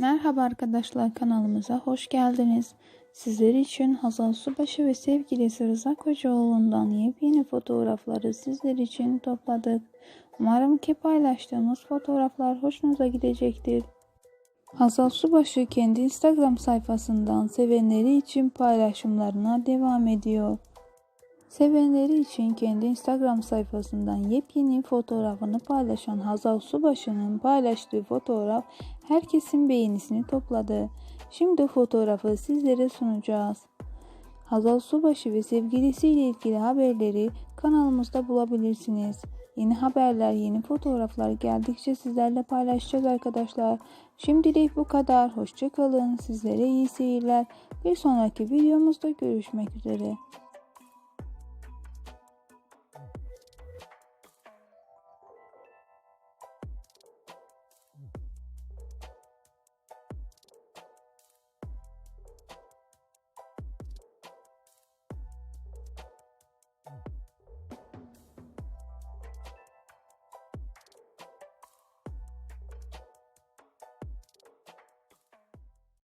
Merhaba arkadaşlar kanalımıza hoş geldiniz. Sizler için Hazal Subaşı ve sevgilisi Rıza Kocaoğlu'ndan yepyeni fotoğrafları sizler için topladık. Umarım ki paylaştığımız fotoğraflar hoşunuza gidecektir. Hazal Subaşı kendi Instagram sayfasından sevenleri için paylaşımlarına devam ediyor. Sevenleri için kendi Instagram sayfasından yepyeni fotoğrafını paylaşan Hazal Subaşı'nın paylaştığı fotoğraf herkesin beğenisini topladı. Şimdi fotoğrafı sizlere sunacağız. Hazal Subaşı ve sevgilisiyle ilgili haberleri kanalımızda bulabilirsiniz. Yeni haberler, yeni fotoğraflar geldikçe sizlerle paylaşacağız arkadaşlar. Şimdilik bu kadar. Hoşçakalın. Sizlere iyi seyirler. Bir sonraki videomuzda görüşmek üzere.